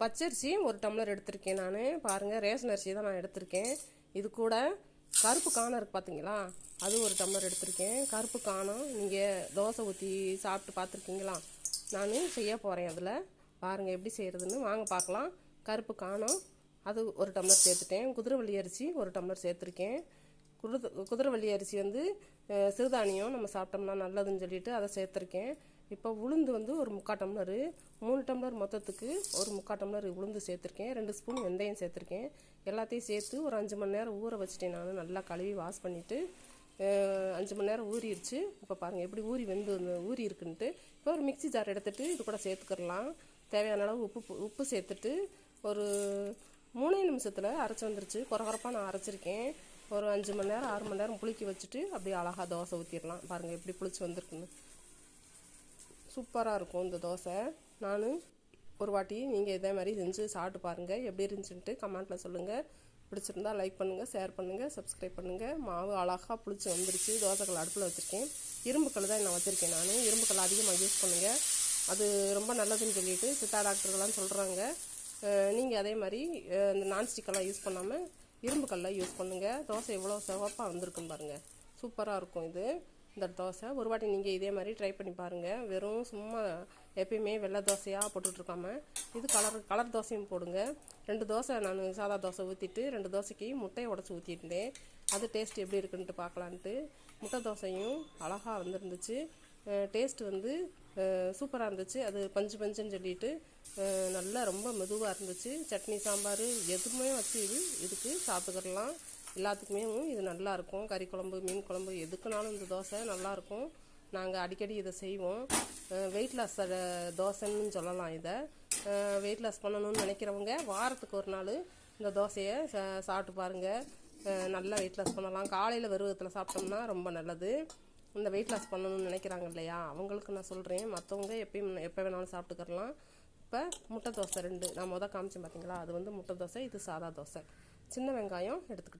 பச்சரிசி ஒரு டம்ளர் எடுத்திருக்கேன் நான். பாருங்கள் ரேஷன் அரிசி தான் நான் எடுத்திருக்கேன். இது கூட கருப்பு காணம் இருக்குது பார்த்தீங்களா அது ஒரு டம்ளர் எடுத்திருக்கேன். கருப்பு காணம் நீங்கள் தோசை ஊற்றி சாப்பிட்டு பார்த்துருக்கீங்களா? நான் செய்ய போகிறேன் அதில். பாருங்கள் எப்படி செய்கிறதுன்னு வாங்க பார்க்கலாம். கருப்பு காணம் அது ஒரு டம்ளர் சேர்த்துட்டேன். குதிரைவள்ளி அரிசி ஒரு டம்ளர் சேர்த்துருக்கேன். குருது குதிரைவள்ளி அரிசி வந்து சிறுதானியம் நம்ம சாப்பிட்டோம்னா நல்லதுன்னு சொல்லிட்டு அதை சேர்த்துருக்கேன். இப்போ உளுந்து வந்து ஒரு முக்கால் டம்ளரு. மூணு டம்ளர் மொத்தத்துக்கு ஒரு முக்கால் டம்ளர் உளுந்து சேர்த்துருக்கேன். ரெண்டு ஸ்பூன் வெந்தயம் சேர்த்துருக்கேன். எல்லாத்தையும் சேர்த்து ஒரு அஞ்சு மணி நேரம் ஊற வச்சுட்டேன் நான். நல்லா கழுவி வாஷ் பண்ணிவிட்டு அஞ்சு மணி நேரம் ஊறிடுச்சு. இப்போ பாருங்கள் எப்படி ஊறி வெந்து ஊறி இருக்குன்ட்டு. இப்போ ஒரு மிக்ஸி ஜார் எடுத்துகிட்டு இது கூட சேர்த்துக்கிறலாம். தேவையான அளவு உப்பு உப்பு சேர்த்துட்டு ஒரு மூணே நிமிஷத்தில் அரைச்சி வந்துருச்சு. குறகுறப்பாக நான் அரைச்சிருக்கேன். ஒரு அஞ்சு மணி நேரம் ஆறு மணி நேரம் புளிக்க வச்சுட்டு அப்படியே அழகாக தோசை ஊற்றிடலாம் பாருங்கள் எப்படி புளிச்சு வந்திருக்குன்னு. சூப்பராக இருக்கும் இந்த தோசை. நான் ஒரு வாட்டி நீங்கள் இதே மாதிரி செஞ்சு சாப்பிட்டு பாருங்கள் எப்படி இருந்துச்சுன்ட்டு கமெண்ட்டில் சொல்லுங்கள் பிடிச்சிருந்தா லைக் பண்ணுங்கள் ஷேர் பண்ணுங்கள் சப்ஸ்கிரைப் பண்ணுங்கள் மாவு அழகாக புளிச்சு வந்துருச்சு. தோசைக்கல் அடுப்பில் வச்சுருக்கேன். இரும்புக்கல் தான் நான் வச்சுருக்கேன் நான். இரும்புக்கல் அதிகமாக யூஸ் பண்ணுங்கள் அது ரொம்ப நல்லதுன்னு சொல்லிட்டு சித்தா டாக்டர்கள்லாம் சொல்கிறாங்க நீங்கள் அதே மாதிரி இந்த நான்ஸ்டிக்கெல்லாம் யூஸ் பண்ணாமல் இரும்புக்கல்லாம் யூஸ் பண்ணுங்கள் தோசை எவ்வளோ சிவப்பாக வந்திருக்குன்னு பாருங்கள் சூப்பராக இருக்கும் இது. இந்த தோசை. ஒரு வாட்டி நீங்கள் இதே மாதிரி ட்ரை பண்ணி பாருங்கள் வெறும் சும்மா எப்பயுமே வெள்ளை தோசையாக போட்டுட்ருக்காம இது கலர் கலர் தோசையும் போடுங்க. ரெண்டு தோசை நான் சாதா தோசை ஊற்றிட்டு ரெண்டு தோசைக்கு முட்டையை உடச்சி ஊற்றிருந்தேன் அது டேஸ்ட் எப்படி இருக்குன்ட்டு பார்க்கலான்ட்டு. முட்டை தோசையும் அழகாக வந்துருந்துச்சு. டேஸ்ட் வந்து சூப்பராக இருந்துச்சு. அது பஞ்சு பஞ்சுன்னு சொல்லிட்டு நல்லா ரொம்ப மெதுவாக இருந்துச்சு. சட்னி சாம்பார் எதுவுமே வச்சு இது இதுக்கு சாப்பிட்டுக்கிடலாம். எல்லாத்துக்குமே இது நல்லாயிருக்கும். கறி குழம்பு மீன் குழம்பு எதுக்குனாலும் இந்த தோசை நல்லாயிருக்கும். நாங்கள் அடிக்கடி இதை செய்வோம். வெயிட் லாஸ் தோசைன்னு சொல்லலாம் இதை. வெயிட் லாஸ் பண்ணணும்னு நினைக்கிறவங்க வாரத்துக்கு ஒரு நாள் இந்த தோசையை சாப்பிட்டு பாருங்கள் நல்லா வெயிட் லாஸ் பண்ணலாம். காலையில் வெறுவத்தில் சாப்பிட்டோம்னா ரொம்ப நல்லது. இந்த வெயிட் லாஸ் பண்ணணும்னு நினைக்கிறாங்க இல்லையா? அவங்களுக்கு நான் சொல்கிறேன் மற்றவங்க எப்பயும் எப்போ வேணாலும் சாப்பிட்டுக்கிறலாம் இப்போ முட்டை தோசை ரெண்டு. நான் மொதல் காமிச்சேன் பார்த்தீங்களா அது வந்து முட்டை தோசை இது சாதா தோசை. சின்ன வெங்காயம் எடுத்துக்கிட்டேன்